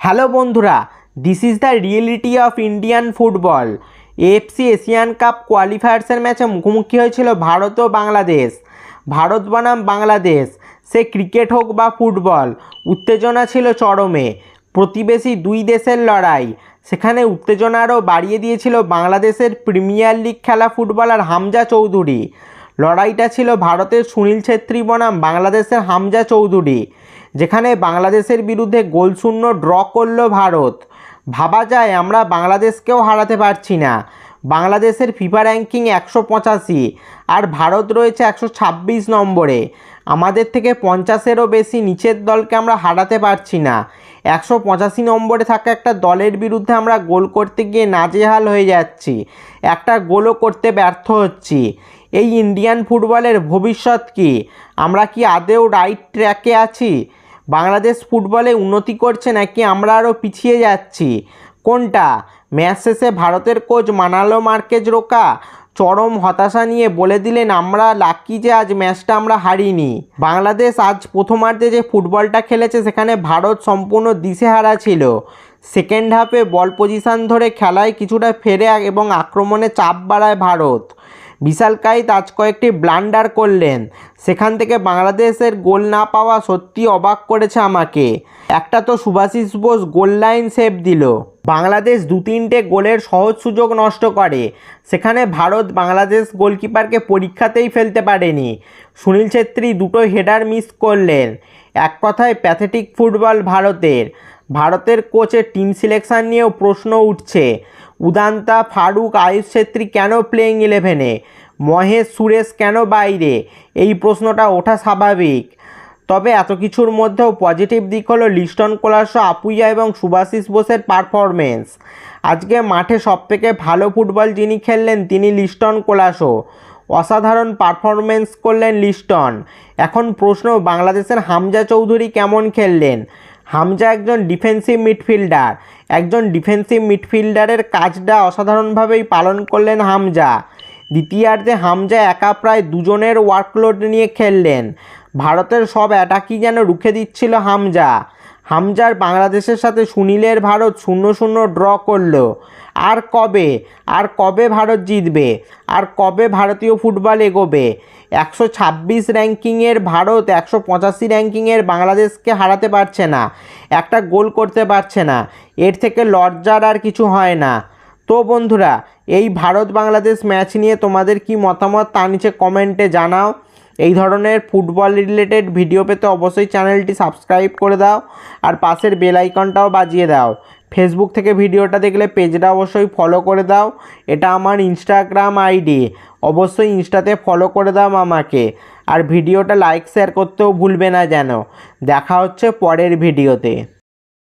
Hello বন্ধুরা this is the reality of Indian football AFC Asian cup কোয়ালিফায়ার্সের ম্যাচে মুখোমুখি হয়েছিল ভারত ও বাংলাদেশ। ভারত বনাম বাংলাদেশ, সে ক্রিকেট হোক বা ফুটবল উত্তেজনা ছিল চরমে। প্রতিবেশী দুই দেশের লড়াই, সেখানে উত্তেজনা আরও বাড়িয়ে দিয়েছিল বাংলাদেশের প্রিমিয়ার লিগ খেলা ফুটবলার হামজা চৌধুরী। লড়াইটা ছিল ভারতের সুনীল ছেত্রী বনাম বাংলাদেশের হামজা চৌধুরী। যেখানে বাংলাদেশের বিরুদ্ধে গোলশূন্য ড্র করল ভারত। ভাবা যায় আমরা বাংলাদেশকেও হারাতে পারছি না। বাংলাদেশের ফিফা র্যাঙ্কিং একশো পঁচাশি আর ভারত রয়েছে একশো ছাব্বিশ নম্বরে। আমাদের থেকে পঞ্চাশেরও বেশি নিচের দলকে আমরা হারাতে পারছি না। একশো পঁচাশি নম্বরে থাকা একটা দলের বিরুদ্ধে আমরা গোল করতে গিয়ে নাজেহাল হয়ে যাচ্ছি। একটা গোলও করতে ব্যর্থ হচ্ছি। এই ইন্ডিয়ান ফুটবলের ভবিষ্যৎ কি? আমরা কি আদেও রাইট ট্র্যাকে আছি? বাংলাদেশ ফুটবলে উন্নতি করছে নাকি আমরা আরও পিছিয়ে যাচ্ছি? কোনটা? ম্যাচ শেষে ভারতের কোচ মানালো মার্কেজ রোকা চরম হতাশা নিয়ে বলে দিলেন, আমরা লাকি যে আজ ম্যাচটা আমরা হারিনি। বাংলাদেশ আজ প্রথমার্ধে যে ফুটবলটা খেলেছে, সেখানে ভারত সম্পূর্ণ দিশেহারা ছিল। সেকেন্ড হাফে বল পজিশন ধরে খেলায় কিছুটা ফেরে এবং আক্রমণে চাপ বাড়ায় ভারত। বিশাল কাইত আজ কয়েকটি ব্লান্ডার করলেন। সেখান থেকে বাংলাদেশের গোল না পাওয়া সত্যি অবাক করেছে আমাকে। একটা তো Subhasish Bose goal line save দিল। বাংলাদেশ দু তিনটে গোলের সহজ সুযোগ নষ্ট করে। সেখানে ভারত বাংলাদেশ গোলকিপারকে পরীক্ষাতেই ফেলতে পারেনি। সুনীল ছেত্রী দুটো হেডার মিস করলেন। এক কথায় প্যাথেটিক ফুটবল ভারতের। ভারতের কোচের টিম সিলেকশন নিয়েও প্রশ্ন উঠছে। উদান্তা ফারুক, আয়ুষ ছেত্রী কেন প্লেইং ইলেভেনে মহেশ, সুরেশ কেন বাইরে? এই প্রশ্নটা ওঠা স্বাভাবিক। তবে এত কিছুর মধ্যেও পজিটিভ দিক হলো লিস্টন কোলার্স, আপুইয়া এবং সুভাশিস বোসের পারফরমেন্স আজকে মাঠে সবথেকে ভালো ফুটবল যিনি খেললেন, তিনি লিস্টন কোলাসো অসাধারণ পারফরমেন্স করলেন লিস্টন। এখন প্রশ্ন, বাংলাদেশের হামজা চৌধুরী কেমন খেললেন? হামজা একজন ডিফেন্সিভ মিডফিল্ডার একজন ডিফেন্সিভ মিডফিল্ডারের কাজটা অসাধারণভাবেই পালন করলেন হামজা। দ্বিতীয়ার্ধে হামজা একা প্রায় দুজনের ওয়ার্কলোড নিয়ে খেললেন। ভারতের সব অ্যাটাকই যেন রুখে দিচ্ছিল হামজা। হামজার বাংলাদেশের সাথে সুনীলের ভারত শূন্য শূন্য ড্র করল। আর কবে? আর কবে ভারত জিতবে? আর কবে ভারতীয় ফুটবল এগোবে? একশো ছাব্বিশ র্যাঙ্কিংয়ের ভারত একশো পঁচাশি র্যাঙ্কিংয়ের বাংলাদেশকে হারাতে পারছে না। একটা গোল করতে পারছে না। এর থেকে লজ্জার আর কিছু হয় না। তো বন্ধুরা, এই ভারত বাংলাদেশ ম্যাচ নিয়ে তোমাদের কি মতামত তা নিচে কমেন্টে জানাও। এই ধরনের ফুটবল রিলেটেড ভিডিও পেতে অবশ্যই চ্যানেলটি সাবস্ক্রাইব করে দাও আর পাশের বেল আইকনটাও বাজিয়ে দাও। ফেসবুক থেকে ভিডিওটা দেখলে পেজটা অবশ্যই ফলো করে দাও। এটা আমার ইনস্টাগ্রাম আইডি অবশ্যই ইনস্টাতে ফলো করে দাও আমাকে। আর ভিডিওটা লাইক শেয়ার করতেও ভুলবে না যেন। দেখা হচ্ছে পরের ভিডিওতে